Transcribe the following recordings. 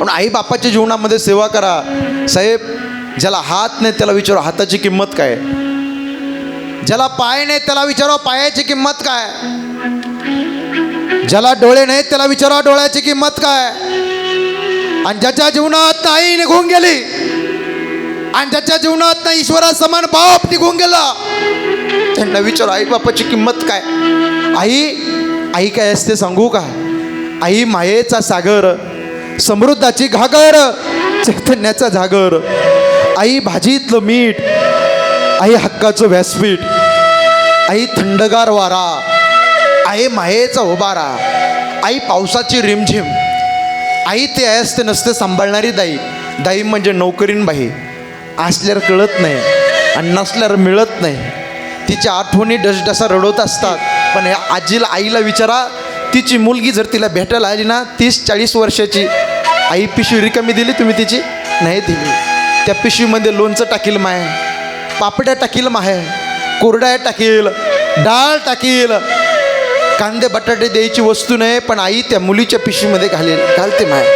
पण आई बापाच्या जीवनामध्ये सेवा करा. साहेब ज्याला हात नाही त्याला विचारू हाताची किंमत काय? ज्याला पाय नाही त्याला विचारा पायाची किंमत काय? ज्याला डोळे नाहीत त्याला विचारा डोळ्याची किंमत काय? आणि ज्याच्या जीवनात आई निघून गेली आणि ज्याच्या जीवनात ना ईश्वरा समान बाप निघून गेला त्यांना विचार आई बापाची किंमत काय? आई आई काय असते सांगू का? आई मायेचा सागर. समृद्धाची घागर चैतन्याचा झागर आई भाजीतलं मीठ आई हक्काचं व्यासपीठ आई थंडगार वारा आई मायेचा उबारा आई पावसाची रिमझिम आई ते असते नसते सांभाळणारी दाई. दाई म्हणजे नोकरीन बाई. असल्यावर कळत नाही आणि नसल्यावर मिळत नाही. तिच्या आठवणी डसडसा रडवत असतात. पण या आजीला आईला विचारा तिची मुलगी जर तिला भेटायला आली ना तीस चाळीस वर्षाची आई पिशवी रिकामी दिली तुम्ही तिची? नाही दिली. त्या पिशवीमध्ये लोणचं टाकील माय पापड्या टाकील माय कोरड्या टाकील डाळ टाकील. कांदे बटाटे द्यायची वस्तू नाही पण आई त्या मुलीच्या पिशवीमध्ये घालेल घालते माय.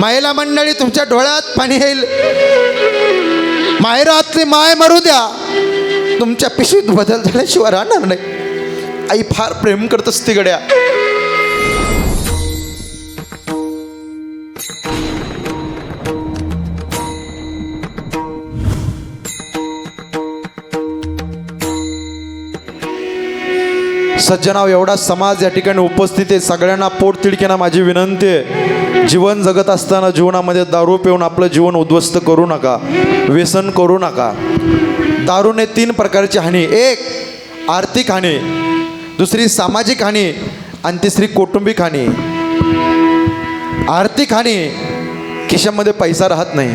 मायला मंडळी तुमच्या डोळ्यात पाणी येईल. मायरातली माय मरू द्या. तुमच्या पिशवीत बदल झाल्याशिवाय राहणार नाही. आई फार प्रेम करत असते गड्या. सज्जनाव एवढा समाज या ठिकाणी उपस्थित आहे. सगळ्यांना पोट माझी विनंती आहे. जीवन जगत असताना जीवनामध्ये दारू पिऊन आपलं जीवन उद्ध्वस्त करू नका. व्यसन करू नका. दारूने तीन प्रकारची हानी. एक आर्थिक हानी. दुसरी सामाजिक हानी. आणि तिसरी कौटुंबिक हानी. आर्थिक हानी खिशामध्ये पैसा राहत नाही.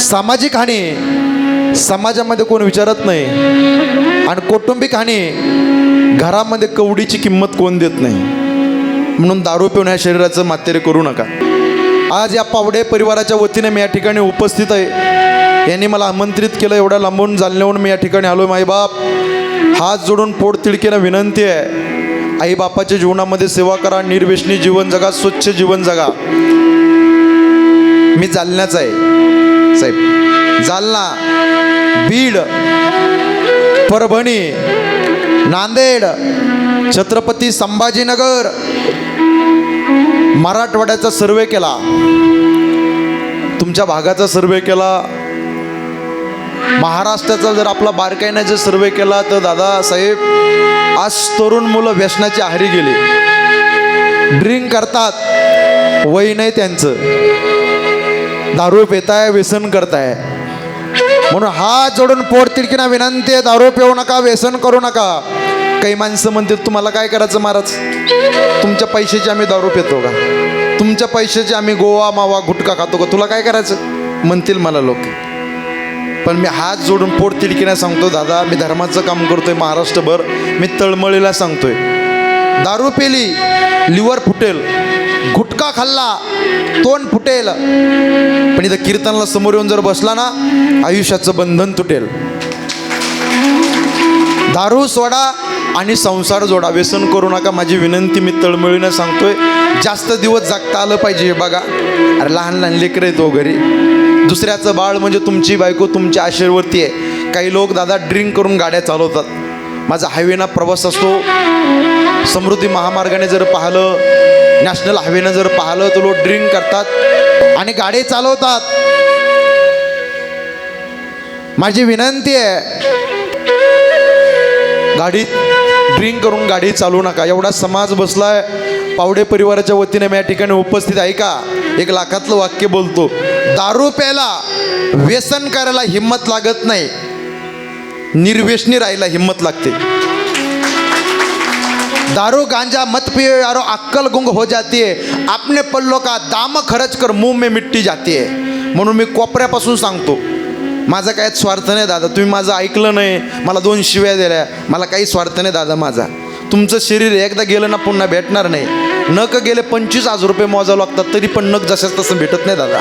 सामाजिक हानी समाजामध्ये कोण विचारत नाही आणि कौटुंबिक हानी घरामध्ये कवडीची किंमत कोण देत नाही. म्हणून दारू पिऊन या शरीराचं मातेरे करू नका. आज या पावडे परिवाराच्या वतीने मी या ठिकाणी उपस्थित आहे. यांनी मला आमंत्रित केलं एवढ्या लांबून जालण्याहून मी या ठिकाणी आलो माईबाप हात जोडून पोट तिडकीनं विनंती आहे. आईबापाच्या जीवनामध्ये सेवा करा निर्व्यसनी जीवन जगा स्वच्छ जीवन जगा. मी जालण्याचा आहे. साहेब. जालना बीड परभणी नांदेड छत्रपती संभाजीनगर मराठवाड्याचा सर्वे केला. तुमच्या भागाचा सर्वे केला. महाराष्ट्राचा जर आपला बारकाईने जर सर्वे केला तर दादा साहेब आज तरुण मुलं व्यसनाची आहारी गेली. ड्रिंक करतात वय नाही त्यांचं. दारू पेताय व्यसन करताय. म्हणून हात जोडून पोट तिडकीना विनंती आहे दारू पिऊ नका व्यसन करू नका. काही माणसं म्हणतात तुम्हाला काय करायचं महाराज? तुमच्या पैशाची आम्ही दारू पितो का? तुमच्या पैशाची आम्ही गोवा मावा गुटखा खातो का? तुला काय करायचं? म्हणतील मला लोक. पण मी हात जोडून पोट तिडकीनं सांगतो दादा मी धर्माचं काम करतोय महाराष्ट्रभर. मी तळमळीला सांगतोय. दारू पेली लिव्हर फुटेल. गुटखा खाल्ला तोंड फुटेल. पण इथं कीर्तनाला समोर येऊन जर बसला ना आयुष्याचं बंधन तुटेल. दारू सोडा आणि संसार जोडा. व्यसन करू नका. माझी विनंती मी तळमळीनं सांगतोय. जास्त दिवस जागता आलं पाहिजे हे बघा. अरे लहान लहान लेकरं येतो हो घरी. दुसऱ्याचं बाळ म्हणजे तुमची बायको तुमच्या आशेवरती आहे. काही लोक दादा ड्रिंक करून गाड्या चालवतात. माझा हायवेना प्रवास असतो. समृद्धी महामार्गाने जर पाहिलं नॅशनल हायवेनं जर पाहिलं तर लोक ड्रिंक करतात आणि गाडी चालवतात. माझी विनंती आहे गाडीत ड्रिंक करून गाडी चालवू नका. एवढा समाज बसलाय पावडे परिवाराच्या वतीने मी या ठिकाणी उपस्थित आहे का? एक लाखातलं वाक्य बोलतो. दारू प्यायला व्यसन करायला हिंमत लागत नाही. निर्व्यसनी राहायला हिंमत लागते. दारू गांजा मत पियो यारो अक्कल गुंग हो जाती है। आपने पल्लो का दाम खर्च कर मुंह में मिट्टी जाती है। म्हणून मी कोपऱ्यापासून सांगतो माझा काय स्वार्थ नाही दादा तुम्ही माझं ऐकलं नाही मला दोन शिव्या दिल्या मला काही स्वार्थ नाही दादा माझा. तुमचं शरीर एकदा गेलं ना पुन्हा भेटणार नाही. नक गेले पंचवीस हजार रुपये मोजावं लागतात तरी पण नक जशाच तसं भेटत नाही दादा.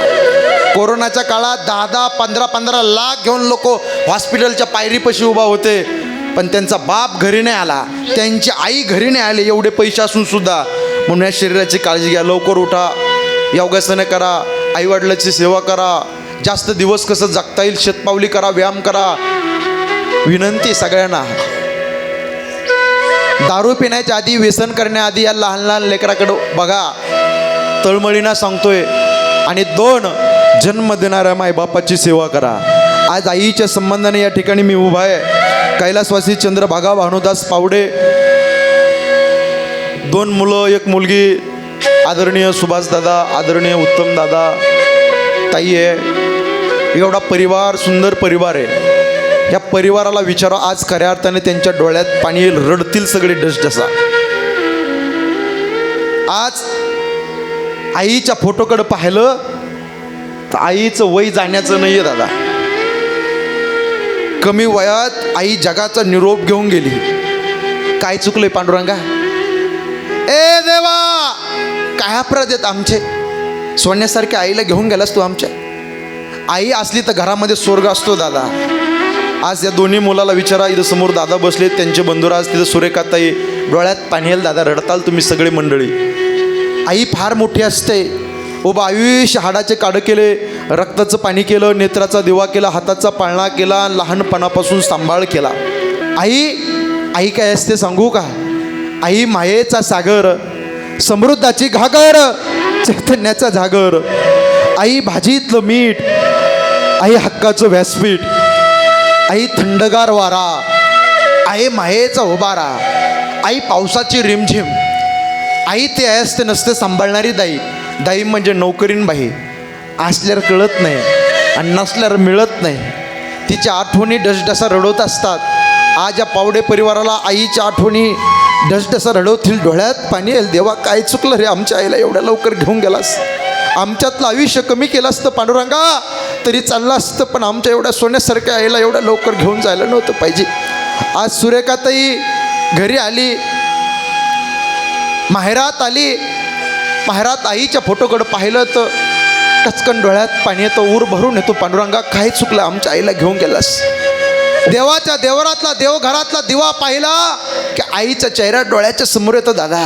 कोरोनाच्या काळात दहा दहा पंधरा पंधरा लाख घेऊन लोक हॉस्पिटलच्या पायरीपाशी उभा होते. पण त्यांचा बाप घरी नाही आला त्यांची आई घरी नाही आली एवढे पैसे असून सुद्धा. म्हणून या शरीराची काळजी घ्या लवकर उठा योगासनं करा आईवडिलाची सेवा करा जास्त दिवस कसं जगता येईल शेतपावली करा व्यायाम करा. विनंती सगळ्यांना. दारू पिण्याच्या आधी व्यसन करण्याआधी या लहान लहान लेकराकडं बघा. तळमळीना सांगतोय. आणि दोन जन्म देणाऱ्या मायबापाची सेवा करा. आज आईच्या संबंधाने या ठिकाणी मी उभा आहे. कैलासवासी चंद्रभागा भानुदास पावडे दोन मुलं एक मुलगी आदरणीय सुभाषदादा आदरणीय उत्तम दादा ताई आहे. एवढा परिवार सुंदर परिवार आहे. या परिवाराला विचारा आज खऱ्या अर्थाने त्यांच्या डोळ्यात पाणी येईल रडतील सगळे डसडसा आज आईच्या फोटोकडे पाहिलं तर आईचं वय जाण्याचं नाही आहे दादा. कमी वयात आई जगाचा निरोप घेऊन गेली. काय चुकलंय पांडुरंगा? ए देवा! काय अपराध आहेत आमचे? सोन्यासारख्या आईला घेऊन गेलास तू आमच्या? आई असली तर घरामध्ये स्वर्ग असतो दादा. आज या दोन्ही मुलाला विचारा इथं समोर दादा बसले त्यांचे बंधुराज तिथं सुरेखाताई डोळ्यात पाणी येईल दादा रडताल तुम्ही सगळे मंडळी. आई फार मोठी असते. उभा आयुष्य हाडाचे काडं केले रक्ताचं पाणी केलं नेत्राचा दिवा केला हाताचा पाळणा केला लहानपणापासून सांभाळ केला. आई आई काय असते सांगू का? आई मायेचा सागर समृद्धाची घागर चैतन्याचा जागर. आई भाजीतलं मीठ आई हक्काचं व्यासपीठ. आई थंडगार वारा आई मायेचा उभारा आई पावसाची रिमझिम. आई ते असते नसते सांभाळणारी दाई. दाई म्हणजे नोकरीन बाई. असल्यावर कळत नाही आणि नसल्यावर मिळत नाही. तिच्या आठवणी डसडसा रडवत असतात. आज या पावडे परिवाराला आईच्या आठवणी डसडसा रडवतील डोळ्यात पाणी येईल. देवा काय चुकलं रे? आमच्या आईला एवढ्या लवकर घेऊन गेलास. आमच्यातलं आयुष्य कमी केलं असतं पांडुरंगा. तरी चाललं असतं पण आमच्या एवढ्या सोन्यासारख्या आईला एवढ्या लवकर घेऊन जायला नव्हतं पाहिजे. आज सुरेखाताई घरी आली. माहेरात आली. माहेरात आईच्या फोटोकडं पाहिलं तर टचकन डोळ्यात पाणी येतो ऊर भरून येतो. पांडुरंगा काही चुकलं आमच्या आईला घेऊन गेलास. देवाच्या देवरातला देवघरातला दिवा पाहिला की आईचा चेहरा डोळ्याच्या समोर येतो दादा.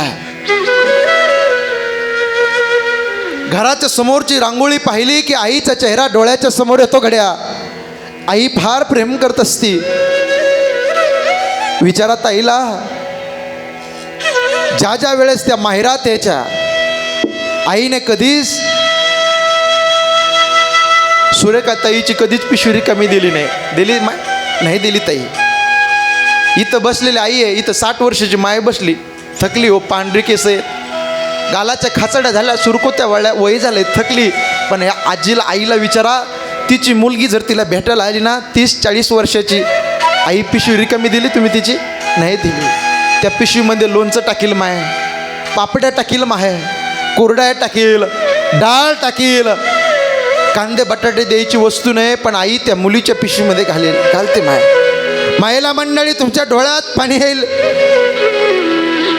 घराच्या समोरची रांगोळी पाहिली की आईचा चेहरा डोळ्याच्या समोर येतो घड्या. आई फार प्रेम करत असती. विचारात आईला ज्या ज्या वेळेस त्या माहेरात यायच्या आईने कधीच सुरेखा ताईची कधीच पिशवी कमी दिली नाही. दिली मा नाही दिली ताई. इथं बसलेली आई आहे इथं साठ वर्षाची माय बसली. थकली हो पांढरी केस आहेत. गालाच्या खाचड्या झाल्या सुरकोत्या वळल्या वय झाले थकली. पण या आजीला आईला विचारा तिची मुलगी जर तिला भेटायला आली ना तीस चाळीस वर्षाची. आई पिशवी रिकामी दिली तुम्ही तिची? नाही दिली. त्या पिशवीमध्ये लोणचं टाकील माय. पापड्या टाकील माय. कोरड्या टाकील. डाळ टाकील. कांदे बटाटे द्यायची वस्तू नाही पण आई त्या मुलीच्या पिशवीमध्ये घालेल घालते माय. मायला मंडळी तुमच्या डोळ्यात पाणी येईल.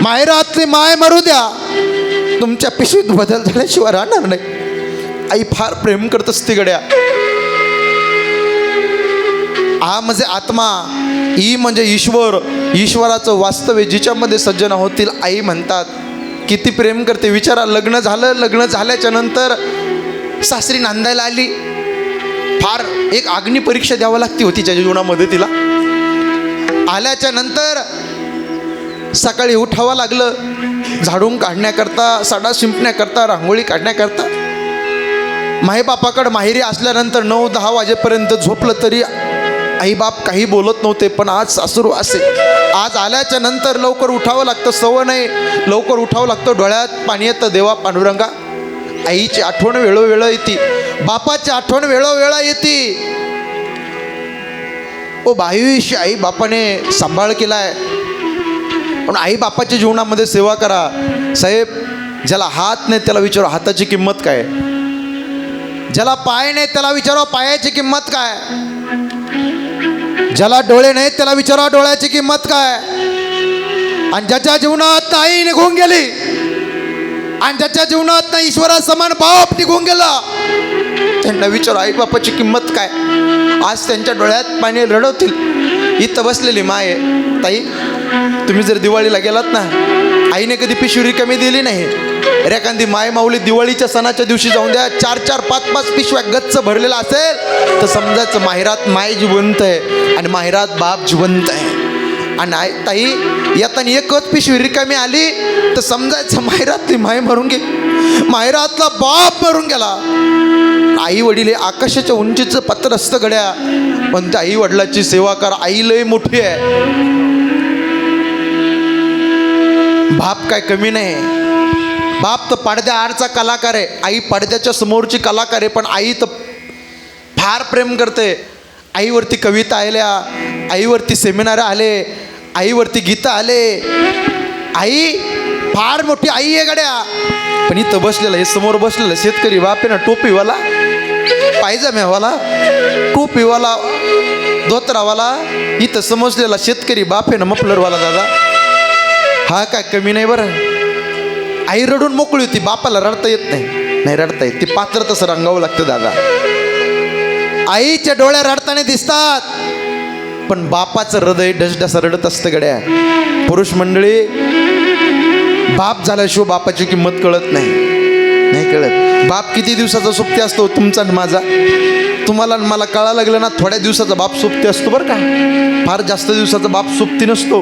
मायरातली माय मरू द्या. तुमच्या पिशवीत बदल झाल्याशिवाय राहणार नाही. आई फार प्रेम करत असते गड्या. आ म्हणजे आत्मा ई म्हणजे ईश्वर. ईश्वराचं वास्तव्य जिच्यामध्ये सज्जन होतील आई म्हणतात किती प्रेम करते. विचारा लग्न झालं लग्न झाल्याच्यानंतर सासरी नांदायला आली. फार एक अग्नी परीक्षा द्यावं लागती होती त्याच्या जीवनामध्ये तिला. आल्याच्यानंतर सकाळी उठावं लागलं. झाडून काढण्याकरता सडा शिंपण्याकरता रांगोळी काढण्याकरता. माईबापाकडं माहेरी असल्यानंतर नऊ दहा वाजेपर्यंत झोपलं तरी आईबाप काही बोलत नव्हते पण आज सासरू असे. आज आल्याच्यानंतर लवकर उठावं लागतं सवय नाही. लवकर उठावं लागतं डोळ्यात पाणी येतं देवा पांडुरंगा. आईची आठवण वेळोवेळा येते. बापाची आठवण वेळोवेळा येते. ओ बायुष्य आई बापाने सांभाळ केलाय. पण आई बापाच्या जीवनामध्ये सेवा करा. साहेब ज्याला हात नाही त्याला विचारू हाताची किंमत काय? ज्याला पाय नाही त्याला विचारा पायाची किंमत काय? ज्याला डोळे नाहीत त्याला विचारा डोळ्याची किंमत काय? आणि ज्याच्या जीवनात आई निघून गेली आणि त्याच्या जीवनात ना ईश्वरा समान बाप निघून गेला. त्यांना विचार आई बापाची किंमत काय? आज त्यांच्या डोळ्यात पाणी रडवतील. इथं बसलेली माय आहे. ताई तुम्ही जर दिवाळीला गेलात ना आईने कधी पिशवी कमी दिली नाही. अरे एखादी माय माऊली दिवाळीच्या सणाच्या दिवशी जाऊन द्या चार चार पाच पाच पिशव्या गच्च भरलेला असेल तर समजायचं माहेरात माय जिवंत आहे आणि माहेरात बाप जिवंत आहे. आणि ताई येताना एकच पिशवी रिकामी आली तर समजायचं माहेरातली माय मरून गेली. माहेरातला बाप मरून गेला. आई वडील हे आकाशाच्या उंचीचं पत्र असतं गड्या पण त्या आई वडिलाची सेवा कर आई लय मोठी आहे. बाप काय कमी नाही. बाप तर पडद्या आडचा कलाकार आहे. आई पडद्याच्या समोरची कलाकार आहे पण आई तर फार प्रेम करते. आईवरती कविता आल्या आईवरती सेमिनार आले आईवरती गीतं आले. आई फार मोठी आई आहे गड्या. पण इथं बसलेला हे समोर बसलेलं शेतकरी बाप आहे ना टोपीवाला पायजाम्यावाला टोपीवाला धोत्रावाला इथं समजलेला शेतकरी बाप आहे ना मफलरवाला दादा. हा काय कमी नाही बरं. आई रडून मोकळी होती बापाला रडता येत नाही. नाही रडता येत ती पात्र तसं रंगावं लागतं दादा. आईच्या डोळ्या रडताना दिसतात. पण बापाचं हृदय ढसढसा रडत असतं गड्या. पुरुष मंडळी बाप झाल्याशिवाय बापाची किंमत कळत नाही. नाही कळत. बाप किती दिवसाचा सोबती असतो तुमचा आणि माझा? तुम्हाला मला कळा लागलं ना थोड्या दिवसाचा बाप सोबती असतो बरं का? फार जास्त दिवसाचा बाप सुप्ती नसतो.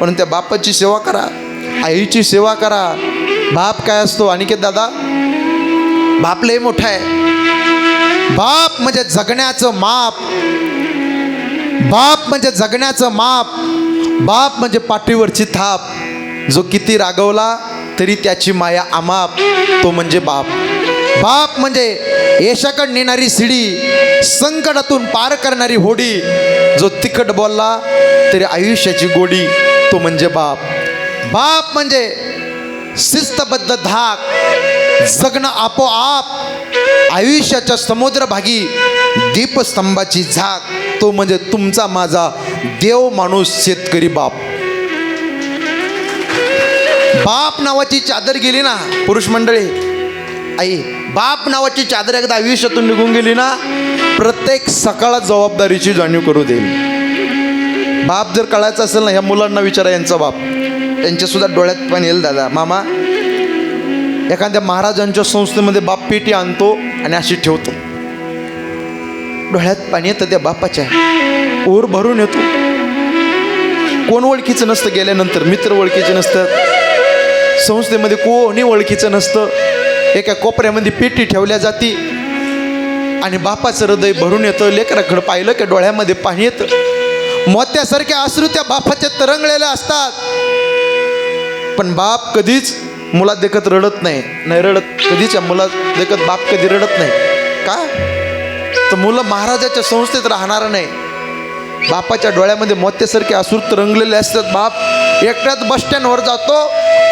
पण त्या बापाची सेवा करा. आईची सेवा करा. बाप काय असतो? अनिकेत दादा बाप लय मोठा आहे. बाप म्हणजे जगण्याचं माप. बाप म्हणजे जगण्याचं माप बाप म्हणजे पाठीवरची थाप. जो किती रागवला तरी त्याची माया अमाप तो म्हणजे बाप. बाप म्हणजे यशाकड नेणारी शिडी संकटातून पार करणारी होडी. जो तिखट बोलला तरी आयुष्याची गोडी तो म्हणजे बाप. बाप म्हणजे शिस्तबद्ध धाक जगणं आपोआप आयुष्याच्या समुद्रभागी दीपस्तंभाची झाक. तो म्हणजे तुमचा माझा देव माणूस शेतकरी बाप. बाप नावाची चादर गेली ना पुरुष मंडळी. आई बाप नावाची चादर एकदा आयुष्यातून निघून गेली ना प्रत्येक सकाळात जबाबदारीची जाणीव करू देईल. बाप जर कळायचं असेल ना ह्या मुलांना विचारा यांचा बाप. त्यांच्यासुद्धा डोळ्यात पण येईल दादा. मामा एखाद्या महाराजांच्या संस्थेमध्ये बाप पेटी आणतो आणि अशी ठेवतो. डोळ्यात पाणी येतं त्या बापाच्या. ओर भरून येतो. कोण ओळखीचं नसतं गेल्यानंतर मित्र ओळखीचे नसतं संस्थेमध्ये कोणी ओळखीचं नसतं. एका कोपऱ्यामध्ये पेटी ठेवल्या जाती. आणि बापाचं हृदय भरून येतं. लेकराकडं पाहिलं की डोळ्यामध्ये पाणी येतं. मोत्यासारख्या अश्रू त्या बापाच्या तरंगलेल्या असतात. पण बाप कधीच मुला देखत रडत नाही. नाही रडत. कधीच्या मुला देखत बाप कधी रडत नाही. का? तर मुलं महाराजाच्या संस्थेत राहणार नाही. बापाच्या डोळ्यामध्ये मोत्यासारखे असुरत रंगलेले असतात. बाप एकट्याच बस स्टँडवर जातो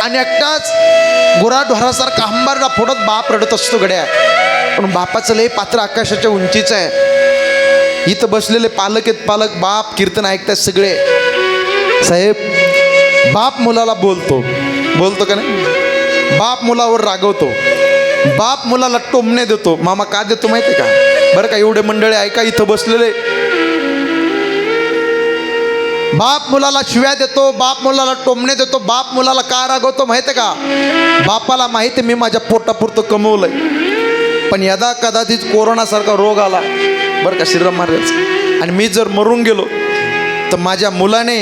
आणि एकटाच गुराढोरासारखा हंबारडा फोडत बाप रडत असतो गड्या. पण बापाचं लय पात्र आकाशाच्या उंचीचं आहे. इथं बसलेले पालक आहेत पालक. बाप कीर्तन ऐकतात सगळे. साहेब बाप मुलाला बोलतो. बोलतो का नाही? बाप मुलावर रागवतो. बाप मुलाला टोमणे देतो. मामा का देतो माहिती आहे का? बरं का एवढे मंडळी ऐका इथं बसलेले. बाप मुलाला शिव्या देतो बाप मुलाला टोमणे देतो बाप मुलाला का रागवतो माहिती आहे का? बापाला माहिती आहे मी माझ्या पोटापुरतं कमवलंय. पण यदा कदाचित कोरोनासारखा रोग आला बरं का श्रीराम महाराज. आणि मी जर मरून गेलो तर माझ्या मुलाने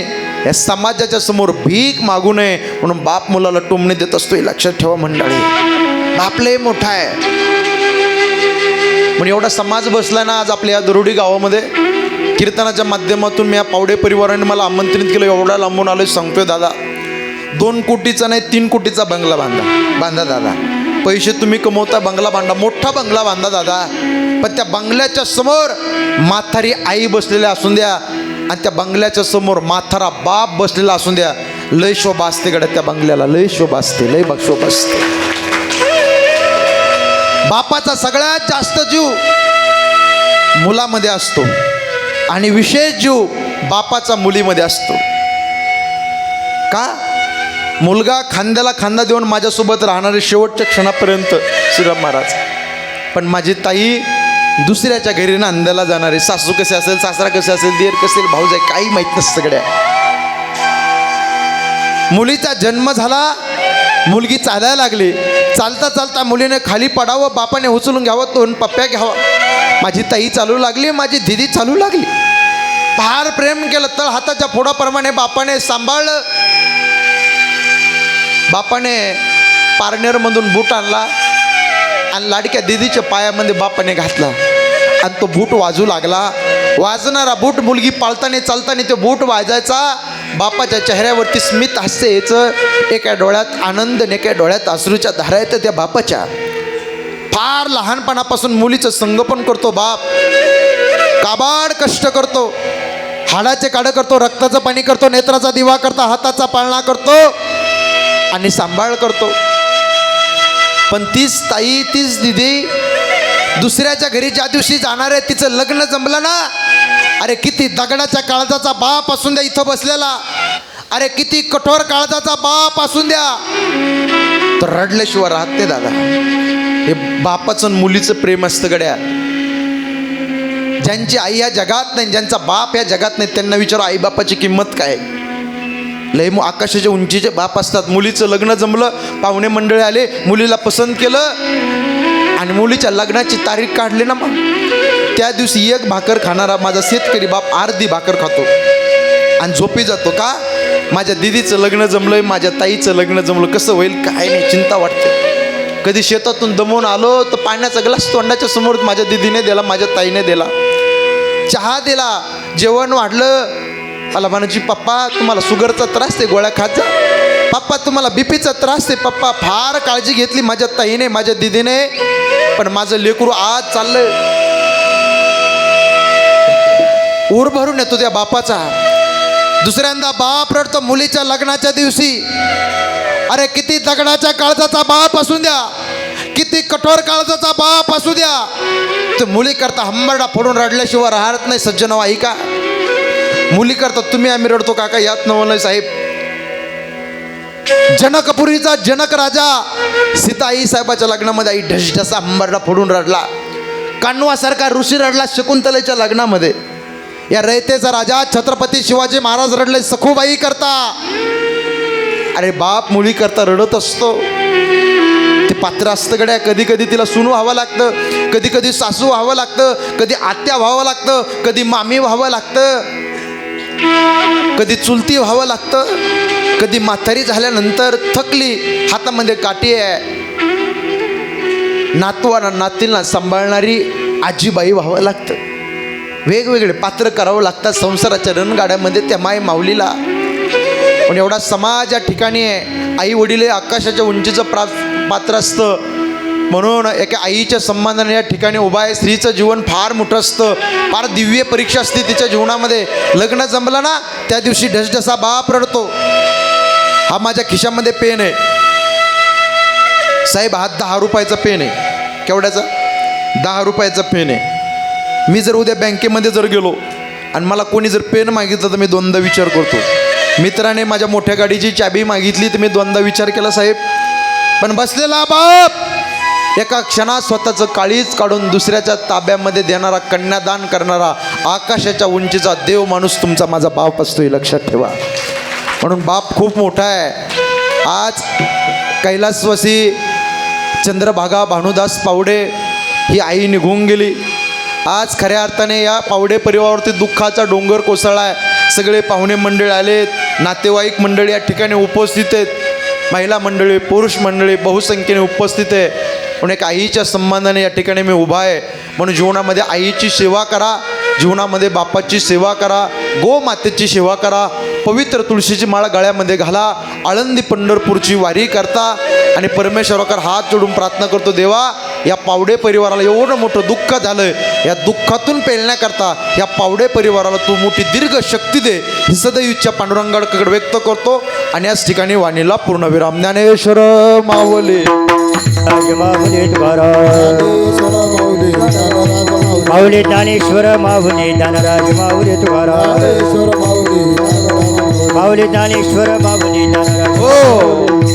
या समाजाच्या समोर भीक मागू नये म्हणून बाप मुलाला टोमणे देत असतो हे लक्षात ठेवा मंडळी. बापले मोठा आहे. म्हणून एवढा समाज बसला ना आज आपल्या या दरोडी गावामध्ये. कीर्तनाच्या माध्यमातून मी या पावडे परिवाराने मला आमंत्रित केलं एवढा लांबून आलो सांगतोय दादा. दोन कोटीचा नाही तीन कोटीचा बंगला बांधा. बांधा दादा. पैसे तुम्ही कमवता बंगला बांधा. मोठा बंगला बांधा दादा. पण त्या बंगल्याच्या समोर म्हातारी आई बसलेल्या असून द्या आणि त्या बंगल्याच्या समोर म्हातारा बाप बसलेला असून द्या. लय शोभा असते गड्या त्या बंगल्याला लय शोभा असते लय बघ शोभा असते. बापाचा सगळ्यात जास्त जीव मुलामध्ये असतो. आणि विशेष जीव बापाचा मुलीमध्ये असतो. का? मुलगा खांद्याला खांदा देऊन माझ्यासोबत राहणारे शेवटच्या क्षणापर्यंत श्रीराम महाराज. पण माझी ताई दुसऱ्याच्या घरी नांद्याला जाणारे. सासू कसे असेल सासरा कसे असेल देर कसे असेल भाऊजाई काही माहीत नसतं सगळ्या. मुलीचा जन्म झाला मुलगी चालायला लागली. चालता चालता मुलीने खाली पडावं बापाने उचलून घ्यावं दोन पप्प्या घ्यावा. माझी ताई चालू लागली माझी दिदी चालू लागली. फार प्रेम केलं तर हाताच्या फोडाप्रमाणे बापाने सांभाळलं. बापाने पार्नेरमधून बूट आणला आणि लाडक्या दिदीच्या पायामध्ये बापाने घातला. आणि तो बूट वाजू लागला. वाजणारा बूट मुलगी पाळताना चालताना तो बूट वाजायचा. बापाच्या चेहऱ्यावरती स्मित हास्य एका डोळ्यात आनंद आणि एका डोळ्यात आसरूच्या धारा येतं त्या बापाच्या. फार लहानपणापासून मुलीचं संगोपन करतो बाप. काबाड कष्ट करतो. हाडाचे काढ करतो रक्ताचं पाणी करतो नेत्राचा दिवा करतो हाताचा पाळणा करतो आणि सांभाळ करतो. पण तीच ताई तीच दिदी दुसऱ्याच्या घरी ज्या दिवशी जाणार आहे तिचं लग्न जमलं ना अरे किती दगडाच्या काळजाचा बाप असून द्या इथं बसलेला. अरे किती कठोर काळजाचा बाप असून द्या. तर रडल्याशिवाय राहत नाही दादा. हे बापाचं आणि मुलीचं प्रेम असतं गड्या. ज्यांची आई या जगात नाही ज्यांचा बाप या जगात नाही त्यांना विचारू आई बापाची किंमत काय? लय मग आकाशाच्या उंचीचे बाप असतात. मुलीचं लग्न जमलं पाहुणे मंडळी आले मुलीला पसंत केलं आणि मुलीच्या लग्नाची तारीख काढली ना मग. त्या दिवशी एक भाकर खाणारा माझा शेतकरी बाप अर्धी भाकर खातो. आणि झोपी जातो का? माझ्या दिदीचं लग्न जमलंय माझ्या ताईचं लग्न जमलं. कसं होईल? काय नाही चिंता वाटते. कधी शेतातून दमवून आलो तर पाण्याचा ग्लास तोंडाच्या समोर माझ्या दिदीने दिला माझ्या ताईने दिला. चहा दिला जेवण वाढलं. मला म्हणायची पप्पा तुम्हाला शुगरचा त्रास आहे गोळ्या खात जा. पप्पा तुम्हाला बीपीचा त्रास आहे पप्पा. फार काळजी घेतली माझ्या ताईने माझ्या दिदीने. पण माझं लेकरू आज चाललंय. ऊर भरून येतो त्या बापाचा. दुसऱ्यांदा बाप रडतो मुलीच्या लग्नाच्या दिवशी. अरे किती दगडाच्या काळजाचा बाप असू द्या. किती कठोर काळजाचा बाप असू द्या. ते मुली करता हंबरडा फोडून रडल्याशिवाय राहत नाही सज्जन हो, आई का? मुली करता तुम्ही आम्ही रडतो काका यात नाही साहेब. जनकपुरीचा जनक राजा सीताई साहेबाच्या लग्नामध्ये आई ढसढसा हंबरडा फोडून रडला. कान्वासारखा ऋषी रडला शकुंतलेच्या लग्नामध्ये. या रयतेचा राजा छत्रपती शिवाजी महाराज रडले सखूबाई करता. अरे बाप मुली करता रडत असतो. ते पात्र असतं गड्या कधी कधी तिला सून व्हावं लागतं कधी कधी सासू व्हावं लागतं कधी आत्या व्हावं लागतं कधी मामी व्हावं लागतं कधी चुलती व्हावं लागतं कधी म्हातारी झाल्यानंतर थकली हातामध्ये काठी आहे. नातवाना नातींना सांभाळणारी आजीबाई व्हावं लागतं. वेगवेगळे पात्र करावं लागतात. संसाराच्या रणगाड्यामध्ये त्या माय माऊलीला. पण एवढा समाज या ठिकाणी आहे आई वडील आकाशाच्या उंचीचं प्रा पात्र असतं म्हणून एका आईच्या सन्मानाने या ठिकाणी उभा आहे. स्त्रीचं जीवन फार मोठं असतं. फार दिव्य परीक्षा असते तिच्या जीवनामध्ये. लग्न जमलं ना त्या दिवशी ढसढसा बाप रडतो. हा माझ्या खिशामध्ये पेन आहे. साहेब हा दहा रुपयाचा पेन आहे. केवढ्याचा? दहा रुपयाचा पेन आहे. मी जर उद्या बँकेमध्ये जर गेलो आणि मला कोणी जर पेन मागितलं तर मी दोनदा विचार करतो. मित्राने माझ्या मोठ्या गाडीची चाबी मागितली तर मी दोनदा विचार केला साहेब. पण बसलेला बाप एका क्षणात स्वतःचं काळीच काढून दुसऱ्याच्या ताब्यामध्ये देणारा कन्यादान करणारा आकाशाच्या उंचीचा देव माणूस तुमचा माझा बाप असतो हे लक्षात ठेवा. म्हणून बाप खूप मोठा आहे. आज कैलासवासी चंद्रभागा भानुदास पावडे ही आई निघून गेली. आज खऱ्या अर्थाने या पावडे परिवारावरती दुःखाचा डोंगर कोसळला आहे सगळे पाहुणे मंडळी आलेत नातेवाईक मंडळी या ठिकाणी उपस्थित आहेत महिला मंडळी पुरुष मंडळी बहुसंख्येने उपस्थित आहे. पण एक आईच्या सन्मानाने या ठिकाणी मी उभा आहे. म्हणून जीवनामध्ये आईची सेवा करा जीवनामध्ये बापाची सेवा करा गोमातेची सेवा करा पवित्र तुळशीची माळ गळ्यामध्ये घाला आळंदी पंढरपूरची वारी करता आणि परमेश्वराकर हात जोडून प्रार्थना करतो देवा या पावडे परिवाराला एवढं मोठं दुःख झालं या दुःखातून पेलण्याकरता या पावडे परिवाराला तू मोठी दीर्घ शक्ती दे. ही सदैव इच्छा पांडुरंगाकडे व्यक्त करतो आणि याच ठिकाणी वाणीला पूर्णविराम ज्ञानेश्वर मावले माऊली ज्ञानेश्वर माहुले ज्ञानराज माऊली तुकाराम. माऊली ज्ञानेश्वर माऊली ज्ञानराज. हो.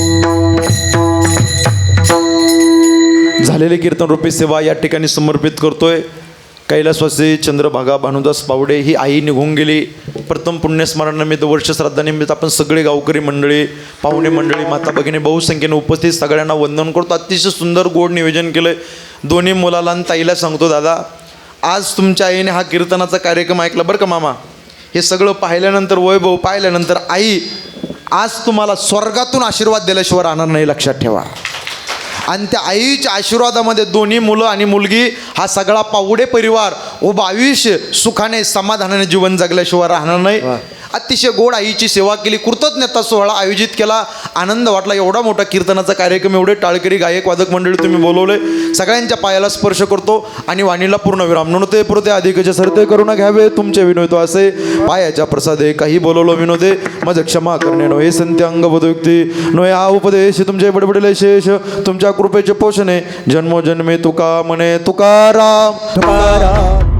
झालेले कीर्तन रूपी सेवा या ठिकाणी समर्पित करतोय. कैलासवासी चंद्रभागा भानुदास पावडे ही आई निघून गेली. प्रथम पुण्यस्मरणानिमित्त वर्षश्राद्धानिमित्त आपण सगळे गावकरी मंडळी पाहुणे मंडळी माता भगिनी बहुसंख्येने उपस्थित सगळ्यांना वंदन करतो. अतिशय सुंदर गोड नियोजन केलं दोन्ही मुलाला आणि ताईला सांगतो दादा आज तुमच्या आईने हा कीर्तनाचा कार्यक्रम ऐकला बरं का मामा? हे सगळं पाहिल्यानंतर वैभव पाहिल्यानंतर आई आज तुम्हाला स्वर्गातून आशीर्वाद दिल्याशिवाय राहणार नाही लक्षात ठेवा. आणि त्या आईच्या आशीर्वादामध्ये दोन्ही मुलं आणि मुलगी हा सगळा पावडे परिवार व बावीस सुखाने समाधानाने जीवन जगल्याशिवाय राहणार नाही. अतिशय गोड आईची सेवा केली. कृतज्ञता सोहळा आयोजित केला. आनंद वाटला. एवढा मोठा कीर्तनाचा कार्यक्रम एवढे टाळकरी गायक वादक मंडळी तुम्ही बोलवले. सगळ्यांच्या पायाला स्पर्श करतो आणि वाणीला पूर्ण विराम. नृते पुरते अधिकचे सरते करुणा घ्यावे. तुमचे विनोद असे. पायाच्या प्रसादे काही बोलवलो विनोदे. मज क्षमा करणे नो हे संत्य अंगबोधयुक्ती नो हा उपदेश तुमचे बडबडले शेष. तुमच्या कृपेचे पोषणे. जन्मोजन्मे तुका म्हणे तुकाराम. तुकाराम.